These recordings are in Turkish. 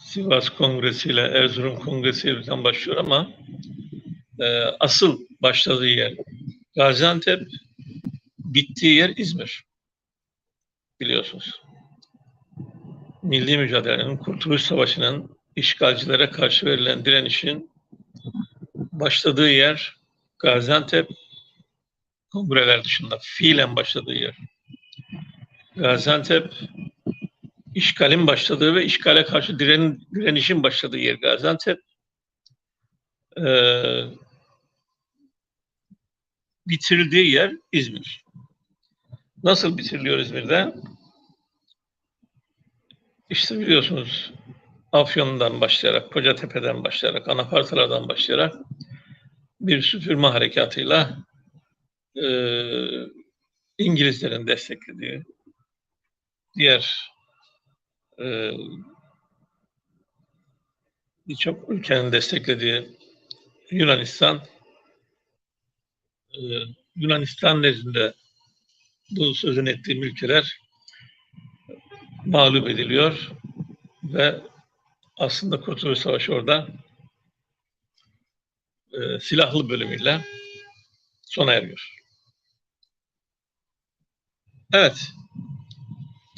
Sivas Kongresi ile Erzurum Kongresi ile başlıyor ama e, asıl başladığı yer Gaziantep, bittiği yer İzmir. Biliyorsunuz. Milli mücadelenin, Kurtuluş Savaşı'nın işgalcilere karşı verilen direnişin başladığı yer Gaziantep, kongreler dışında fiilen başladığı yer. Gaziantep işgalin başladığı ve işgale karşı diren, direnişin başladığı yer Gaziantep. Ee, bitirildiği yer İzmir. Nasıl bitiriliyor İzmir'de? İşte biliyorsunuz Afyon'dan başlayarak, Kocatepe'den başlayarak, anafartalardan başlayarak bir süpürme harekatıyla e, İngilizlerin desteklediği diğer e, birçok ülkenin desteklediği Yunanistan e, Yunanistan nezdinde bu sözün ettiğim ülkeler mağlup ediliyor ve aslında Kurtuluş Savaşı orada e, silahlı bölümüyle sona eriyor. Evet.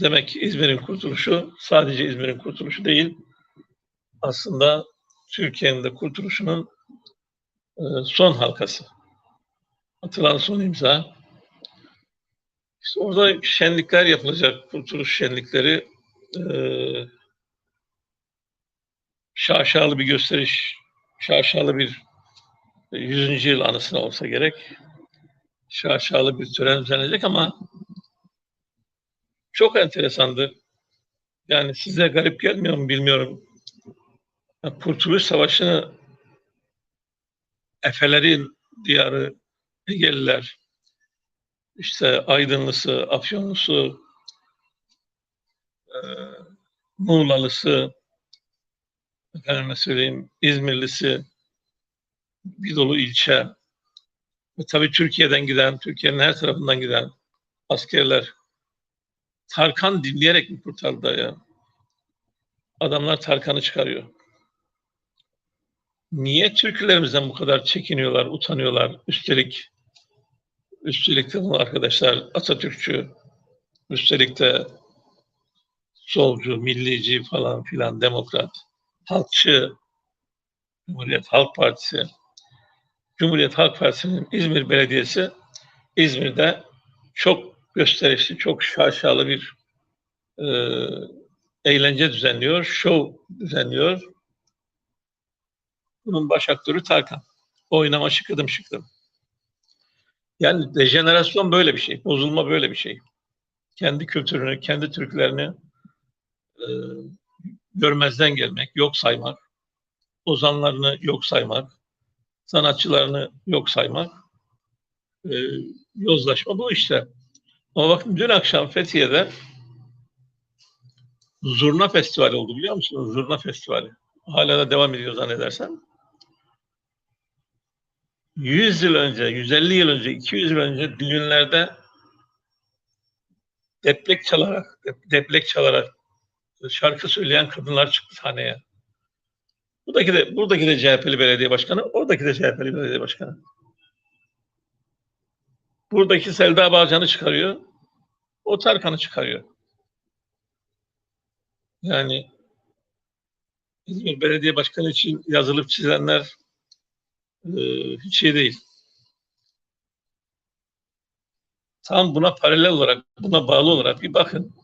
Demek ki İzmir'in kurtuluşu sadece İzmir'in kurtuluşu değil. Aslında Türkiye'nin de kurtuluşunun e, son halkası. Atılan son imza. İşte orada şenlikler yapılacak. Kurtuluş şenlikleri e, şaşalı bir gösteriş, şaşalı bir 100. yıl anısına olsa gerek. Şaşalı bir tören düzenlenecek ama çok enteresandır. Yani size garip gelmiyor mu bilmiyorum. Kurtuluş Savaşı'nı Efelerin diyarı Egeliler, işte Aydınlısı, Afyonlusu, e, Muğlalısı, efendime söyleyeyim İzmirlisi, bir dolu ilçe ve tabii Türkiye'den giden, Türkiye'nin her tarafından giden askerler Tarkan dinleyerek mi kurtardı ya? Adamlar Tarkan'ı çıkarıyor. Niye türkülerimizden bu kadar çekiniyorlar, utanıyorlar? Üstelik üstelik de arkadaşlar Atatürkçü, üstelik de solcu, millici falan filan, demokrat, halkçı, Cumhuriyet Halk Partisi, Cumhuriyet Halk Partisi'nin İzmir Belediyesi İzmir'de çok gösterişli, çok şaşalı bir e, eğlence düzenliyor, show düzenliyor. Bunun baş aktörü Tarkan. Oynama şıkıdım şıkıdım. Yani dejenerasyon böyle bir şey, bozulma böyle bir şey. Kendi kültürünü, kendi türkülerini e, görmezden gelmek, yok saymak, ozanlarını yok saymak, sanatçılarını yok saymak, e, yozlaşma bu işte. Ama bakın dün akşam Fethiye'de Zurna Festivali oldu biliyor musunuz? Zurna Festivali. Hala da devam ediyor zannedersem. 100 yıl önce, 150 yıl önce, 200 yıl önce düğünlerde deplek çalarak, deplek çalarak şarkı söyleyen kadınlar çıktı sahneye. Buradaki de, buradaki de CHP'li belediye başkanı, oradaki de CHP'li belediye başkanı. Buradaki Selda Bağcan'ı çıkarıyor. O Tarkan'ı çıkarıyor. Yani İzmir Belediye Başkanı için yazılıp çizenler e, hiç şey değil. Tam buna paralel olarak, buna bağlı olarak bir bakın.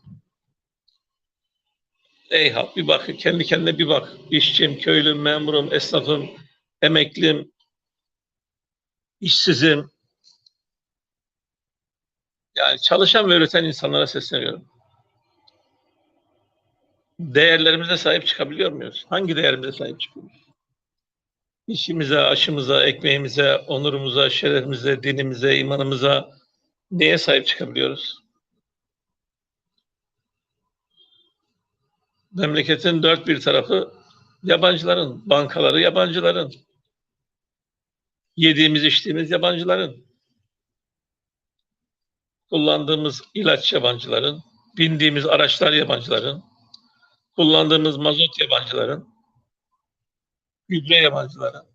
Ey halk bir bakın, kendi kendine bir bak. İşçiyim, köylüm, memurum, esnafım, emeklim, işsizim, yani çalışan ve üreten insanlara sesleniyorum. Değerlerimize sahip çıkabiliyor muyuz? Hangi değerimize sahip çıkıyoruz? İşimize, aşımıza, ekmeğimize, onurumuza, şerefimize, dinimize, imanımıza neye sahip çıkabiliyoruz? Memleketin dört bir tarafı yabancıların, bankaları yabancıların, yediğimiz içtiğimiz yabancıların, kullandığımız ilaç yabancıların, bindiğimiz araçlar yabancıların, kullandığımız mazot yabancıların, gübre yabancıların,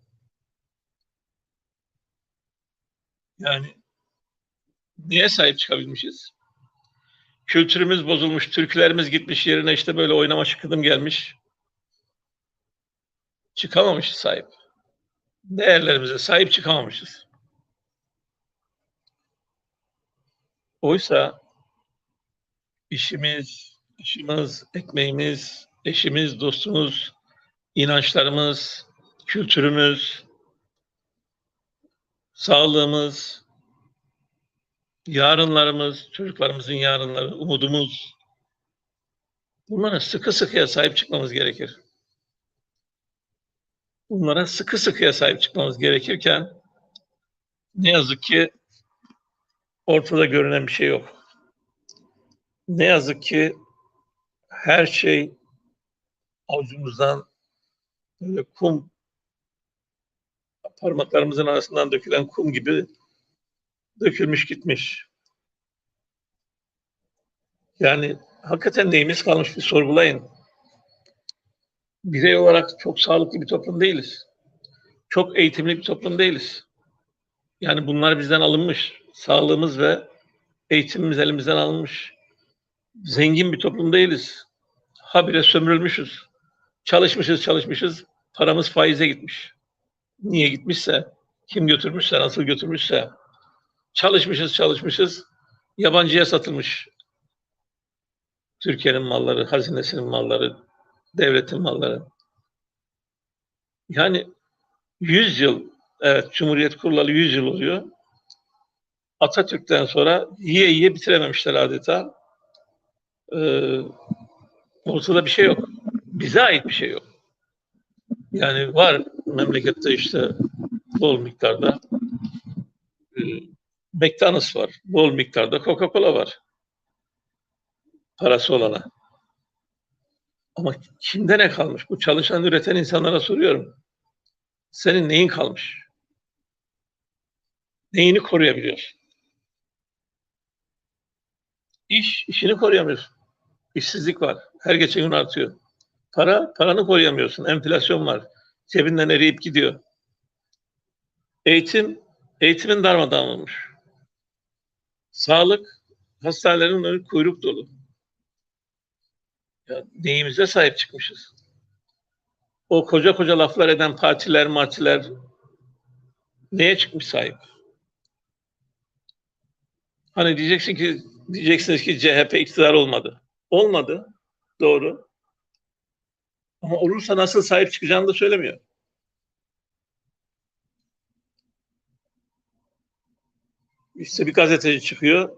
yani niye sahip çıkabilmişiz? Kültürümüz bozulmuş, türkülerimiz gitmiş yerine işte böyle oynama şıkıdım gelmiş. Çıkamamışız sahip. Değerlerimize sahip çıkamamışız. Oysa işimiz, işimiz, ekmeğimiz, eşimiz, dostumuz, inançlarımız, kültürümüz, sağlığımız, yarınlarımız, çocuklarımızın yarınları, umudumuz. Bunlara sıkı sıkıya sahip çıkmamız gerekir. Bunlara sıkı sıkıya sahip çıkmamız gerekirken ne yazık ki ortada görünen bir şey yok. Ne yazık ki her şey avucumuzdan böyle kum parmaklarımızın arasından dökülen kum gibi dökülmüş gitmiş. Yani hakikaten neyimiz kalmış bir sorgulayın. Birey olarak çok sağlıklı bir toplum değiliz. Çok eğitimli bir toplum değiliz. Yani bunlar bizden alınmış. Sağlığımız ve eğitimimiz elimizden alınmış. Zengin bir toplum değiliz. Habire sömürülmüşüz. Çalışmışız, çalışmışız. Paramız faize gitmiş. Niye gitmişse, kim götürmüşse, nasıl götürmüşse. Çalışmışız, çalışmışız. Yabancıya satılmış. Türkiye'nin malları, hazinesinin malları, devletin malları. Yani 100 yıl, evet Cumhuriyet kurulalı 100 yıl oluyor. Atatürk'ten sonra yiye yiye bitirememişler adeta. Ee, ortada bir şey yok. Bize ait bir şey yok. Yani var memlekette işte bol miktarda e, McDonald's var. Bol miktarda Coca-Cola var. Parası olana. Ama kimde ne kalmış? Bu çalışan, üreten insanlara soruyorum. Senin neyin kalmış? Neyini koruyabiliyorsun? İş, işini koruyamıyorsun. İşsizlik var. Her geçen gün artıyor. Para, paranı koruyamıyorsun. Enflasyon var. Cebinden eriyip gidiyor. Eğitim, eğitimin darmadağın olmuş. Sağlık, hastanelerin önü kuyruk dolu. Ya neyimize sahip çıkmışız? O koca koca laflar eden partiler, martiler neye çıkmış sahip? Hani diyeceksin ki diyeceksiniz ki CHP iktidar olmadı. Olmadı. Doğru. Ama olursa nasıl sahip çıkacağını da söylemiyor. İşte bir gazeteci çıkıyor,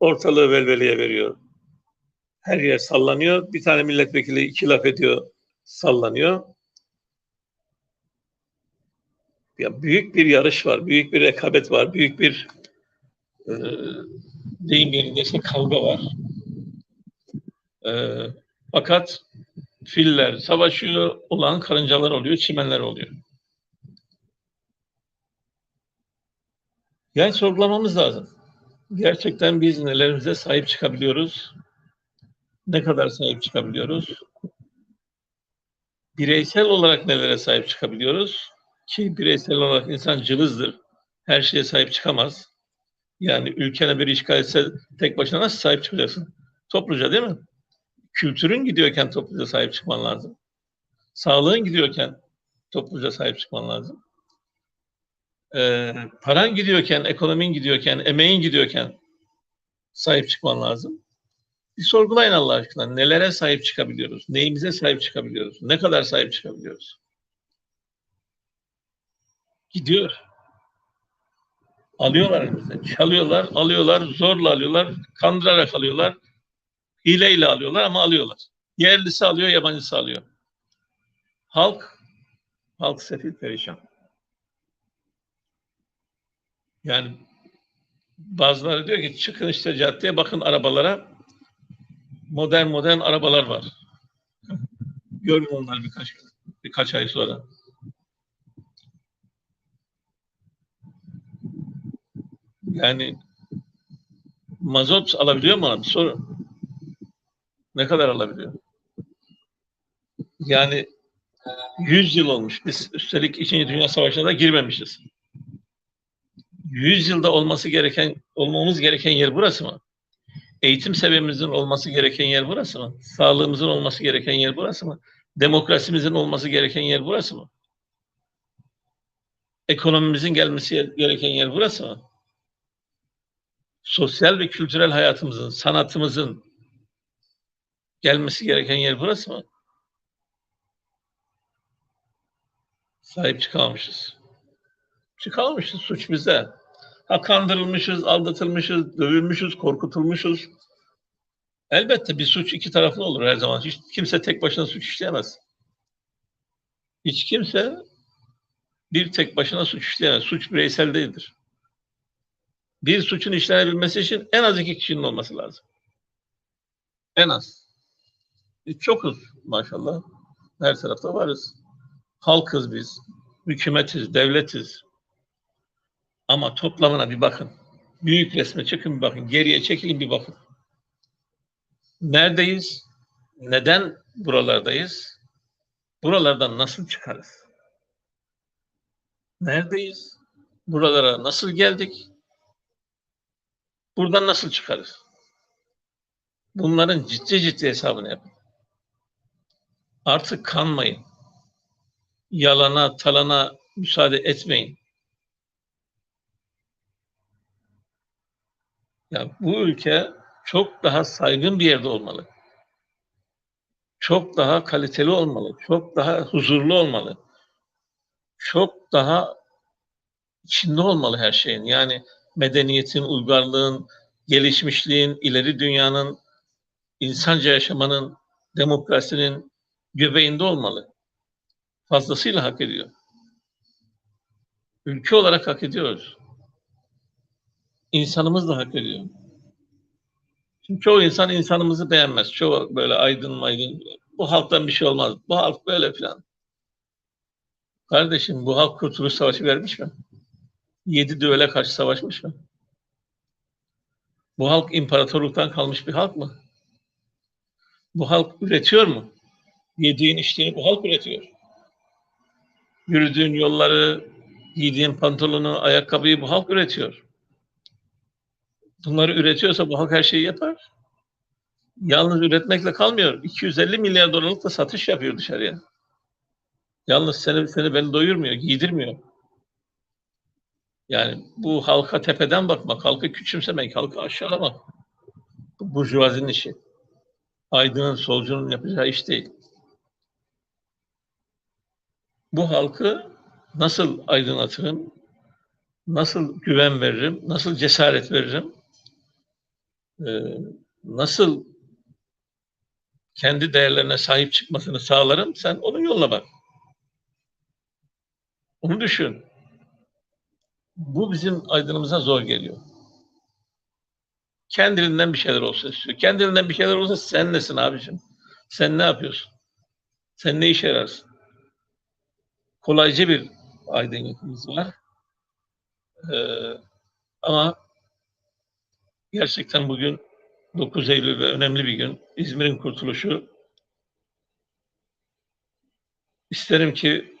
ortalığı velveleye veriyor. Her yer sallanıyor. Bir tane milletvekili iki laf ediyor, sallanıyor. Ya büyük bir yarış var, büyük bir rekabet var, büyük bir e, deyim yerindeyse kavga var. E, fakat filler savaşıyor, olan karıncalar oluyor, çimenler oluyor. Yani sorgulamamız lazım. Gerçekten biz nelerimize sahip çıkabiliyoruz? Ne kadar sahip çıkabiliyoruz? Bireysel olarak nelere sahip çıkabiliyoruz? Ki bireysel olarak insan cılızdır. Her şeye sahip çıkamaz. Yani ülkene bir işgal etse tek başına nasıl sahip çıkacaksın? Topluca değil mi? Kültürün gidiyorken topluca sahip çıkman lazım. Sağlığın gidiyorken topluca sahip çıkman lazım. Ee, paran gidiyorken, ekonomin gidiyorken, emeğin gidiyorken sahip çıkman lazım. Bir sorgulayın Allah aşkına. Nelere sahip çıkabiliyoruz? Neyimize sahip çıkabiliyoruz? Ne kadar sahip çıkabiliyoruz? Gidiyor. Alıyorlar elimizden. Çalıyorlar, alıyorlar, zorla alıyorlar, kandırarak alıyorlar, hileyle alıyorlar ama alıyorlar. Yerlisi alıyor, yabancısı alıyor. Halk, halk sefil perişan. Yani bazıları diyor ki çıkın işte caddeye bakın arabalara. Modern modern arabalar var. Görün onlar birkaç birkaç ay sonra. Yani mazot alabiliyor mu abi? Sorun. Ne kadar alabiliyor? Yani 100 yıl olmuş. Biz üstelik 2. Dünya Savaşı'na da girmemişiz. 100 yılda olması gereken, olmamız gereken yer burası mı? Eğitim seviyemizin olması gereken yer burası mı? Sağlığımızın olması gereken yer burası mı? Demokrasimizin olması gereken yer burası mı? Ekonomimizin gelmesi gereken yer burası mı? Sosyal ve kültürel hayatımızın, sanatımızın gelmesi gereken yer burası mı? Sahip çıkamamışız. Çıkamamışız, suç bizde. Ha kandırılmışız, aldatılmışız, dövülmüşüz, korkutulmuşuz. Elbette bir suç iki taraflı olur her zaman. Hiç kimse tek başına suç işleyemez. Hiç kimse bir tek başına suç işleyemez. Suç bireysel değildir. Bir suçun işlenebilmesi için en az iki kişinin olması lazım. En az. Biz çokuz maşallah. Her tarafta varız. Halkız biz. Hükümetiz, devletiz. Ama toplamına bir bakın. Büyük resme çıkın bir bakın. Geriye çekilin bir bakın. Neredeyiz? Neden buralardayız? Buralardan nasıl çıkarız? Neredeyiz? Buralara nasıl geldik? Buradan nasıl çıkarız? Bunların ciddi ciddi hesabını yapın. Artık kanmayın. Yalana, talana müsaade etmeyin. Ya bu ülke çok daha saygın bir yerde olmalı. Çok daha kaliteli olmalı. Çok daha huzurlu olmalı. Çok daha içinde olmalı her şeyin. Yani medeniyetin, uygarlığın, gelişmişliğin, ileri dünyanın, insanca yaşamanın, demokrasinin göbeğinde olmalı. Fazlasıyla hak ediyor. Ülke olarak hak ediyoruz. İnsanımız da hak ediyor. Şimdi çoğu insan insanımızı beğenmez. Çoğu böyle aydın maydın. Bu halktan bir şey olmaz. Bu halk böyle filan. Kardeşim bu halk Kurtuluş Savaşı vermiş mi? Yedi düvele karşı savaşmış mı? Bu halk imparatorluktan kalmış bir halk mı? Bu halk üretiyor mu? Yediğin içtiğini bu halk üretiyor. Yürüdüğün yolları, giydiğin pantolonu, ayakkabıyı bu halk üretiyor. Bunları üretiyorsa bu halk her şeyi yapar. Yalnız üretmekle kalmıyor. 250 milyar dolarlık da satış yapıyor dışarıya. Yalnız seni, seni beni doyurmuyor, giydirmiyor. Yani bu halka tepeden bakmak, halkı küçümsemek, halkı aşağılamak. Bu burjuvazinin işi. Aydının, solcunun yapacağı iş değil. Bu halkı nasıl aydınlatırım, nasıl güven veririm, nasıl cesaret veririm, ee, nasıl kendi değerlerine sahip çıkmasını sağlarım, sen onun yoluna bak. Onu düşün. Bu bizim aydınımıza zor geliyor. Kendiliğinden bir şeyler olsa istiyor. Kendiliğinden bir şeyler olsa sen nesin abicim? Sen ne yapıyorsun? Sen ne işe yararsın? Kolayca bir aydınlıkımız var. Ee, ama gerçekten bugün 9 Eylül ve önemli bir gün. İzmir'in kurtuluşu. İsterim ki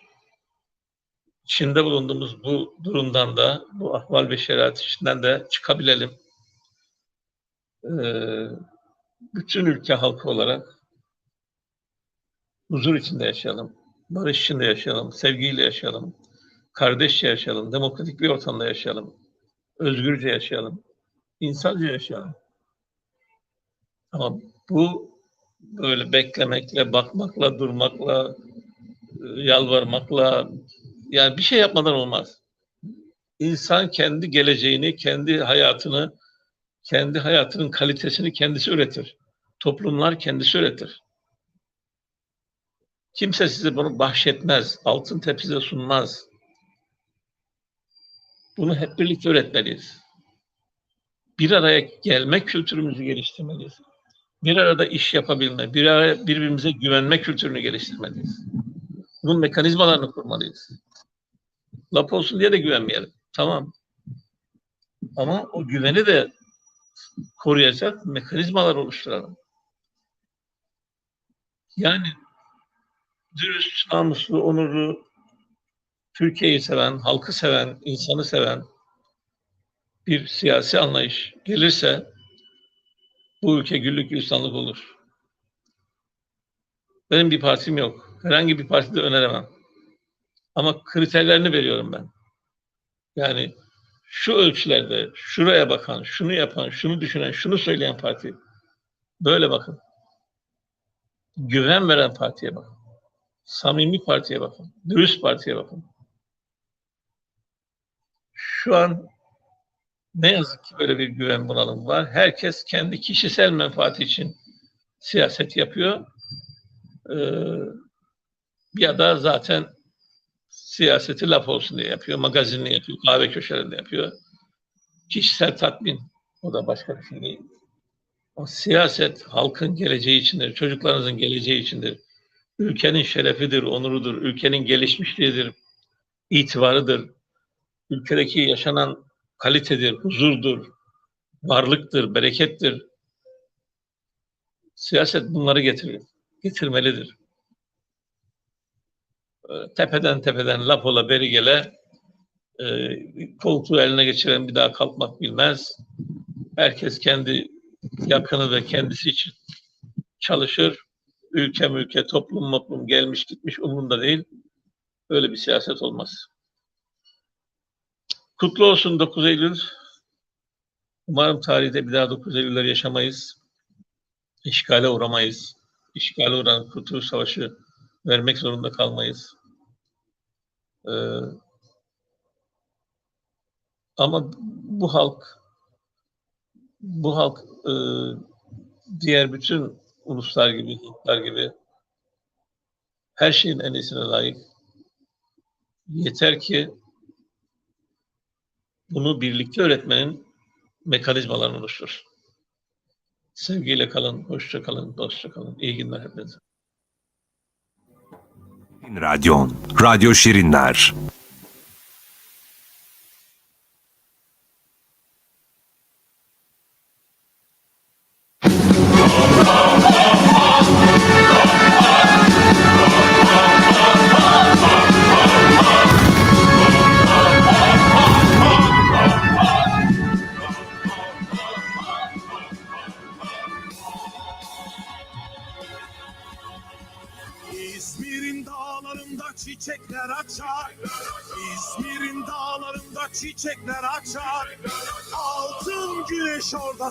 içinde bulunduğumuz bu durumdan da, bu ahval ve şeriat içinden de çıkabilelim. Ee, bütün ülke halkı olarak huzur içinde yaşayalım, barış içinde yaşayalım, sevgiyle yaşayalım, kardeşçe yaşayalım, demokratik bir ortamda yaşayalım, özgürce yaşayalım, insanca yaşayalım. Ama bu böyle beklemekle, bakmakla, durmakla, yalvarmakla, yani bir şey yapmadan olmaz. İnsan kendi geleceğini, kendi hayatını, kendi hayatının kalitesini kendisi üretir. Toplumlar kendisi üretir. Kimse size bunu bahşetmez, altın tepside sunmaz. Bunu hep birlikte öğretmeliyiz. Bir araya gelme kültürümüzü geliştirmeliyiz. Bir arada iş yapabilme, bir araya birbirimize güvenme kültürünü geliştirmeliyiz. Bunun mekanizmalarını kurmalıyız. Laf olsun diye de güvenmeyelim. Tamam. Ama o güveni de koruyacak mekanizmalar oluşturalım. Yani dürüst, namuslu, onurlu, Türkiye'yi seven, halkı seven, insanı seven bir siyasi anlayış gelirse bu ülke güllük gülistanlık olur. Benim bir partim yok. Herhangi bir partide öneremem. Ama kriterlerini veriyorum ben. Yani şu ölçülerde şuraya bakan, şunu yapan, şunu düşünen, şunu söyleyen parti. Böyle bakın. Güven veren partiye bakın. Samimi partiye bakın. Dürüst partiye bakın. Şu an ne yazık ki böyle bir güven bunalımı var. Herkes kendi kişisel menfaati için siyaset yapıyor. Ee, ya da zaten siyaseti laf olsun diye yapıyor. Magazinle yapıyor, kahve köşelerinde yapıyor. Kişisel tatmin. O da başka bir şey değil. O siyaset halkın geleceği içindir, çocuklarınızın geleceği içindir. Ülkenin şerefidir, onurudur, ülkenin gelişmişliğidir, itibarıdır. Ülkedeki yaşanan kalitedir, huzurdur, varlıktır, berekettir. Siyaset bunları getirir, getirmelidir. Ee, Tepeden tepeden laf ola beri gele e, koltuğu eline geçiren bir daha kalkmak bilmez. Herkes kendi yakını ve kendisi için çalışır. Ülke mülke, toplum toplum gelmiş gitmiş umurunda değil. Böyle bir siyaset olmaz. Kutlu olsun 9 Eylül. Umarım tarihte bir daha 9 Eylül'ler yaşamayız. İşgale uğramayız. İşgale uğranan Kurtuluş Savaşı vermek zorunda kalmayız. Ee, ama bu halk bu halk e, diğer bütün uluslar gibi, halklar gibi her şeyin en iyisine layık. Yeter ki bunu birlikte öğretmenin mekanizmalarını oluşturur. Sevgiyle kalın, hoşça kalın, dostça kalın. İyi günler hepinize. Radyon, Radyo Şirinler.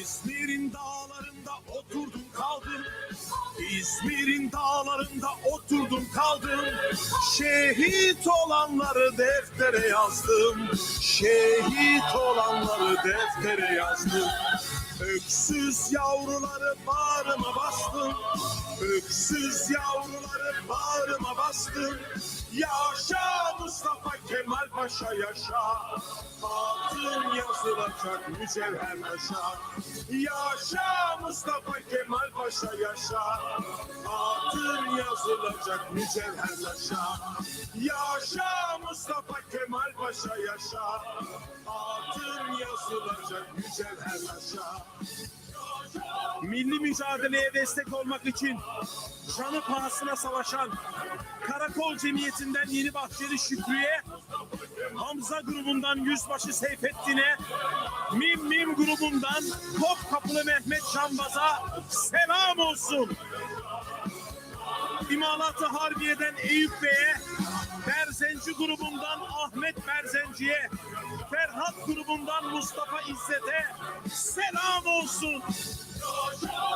İzmir'in dağlarında oturdum kaldım. İzmir'in dağlarında oturdum kaldım. Şehit olanları deftere yazdım. Şehit olanları deftere yazdım. Öksüz yavruları bağrıma bastım. Öksüz yavruları bağrıma bastım. Yaşa Mustafa Kemal Paşa yaşa. Adın yazılacak mücevher taşa. Yaşa Mustafa Kemal Paşa yaşa. Adın yazılacak mücevher taşa. Yaşa Mustafa Kemal Paşa yaşa. Adın yazılacak mücevher taşa. Milli mücadeleye destek olmak için canı pahasına savaşan Karakol Cemiyeti'nden Yeni Bahçeli Şükrü'ye, Hamza grubundan Yüzbaşı Seyfettin'e, Mim Mim grubundan Topkapılı Mehmet Canbaz'a selam olsun. İmalatı Harbiye'den Eyüp Bey'e, Berzenci grubundan Ahmet Berzenci'ye, Ferhat grubundan Mustafa İzzet'e selam olsun.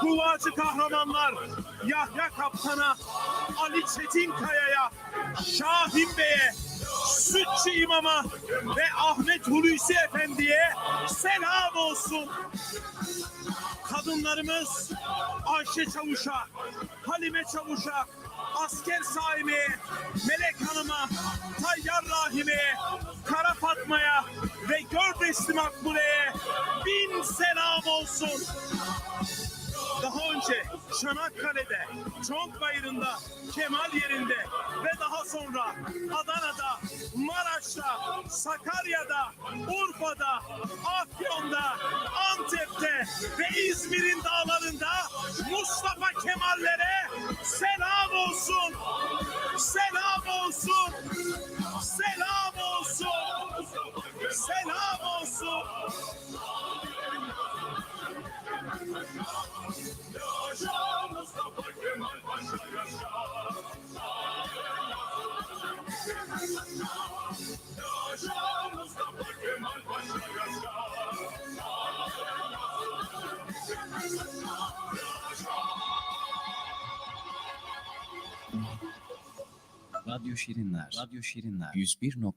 Kuvacı kahramanlar Yahya Kaptan'a, Ali Çetinkaya'ya, Şahin Bey'e, Sütçü İmam'a ve Ahmet Hulusi Efendi'ye selam olsun. Kadınlarımız Ayşe Çavuş'a, Halime Çavuş'a, Asker Saimi'ye, Melek Hanım'a, Tayyar Rahime'ye, Kara Fatma'ya ve Gördesli Makbule'ye bin selam olsun. Daha önce Çanakkale'de, Çonkbayırı'nda, Kemal yerinde ve daha sonra Adana'da, Maraş'ta, Sakarya'da, Urfa'da, Afyon'da, Antep'te ve İzmir'in dağlarında Mustafa Kemal'lere selam olsun. Radyo Şirinler. Radyo Şirinler. 101.0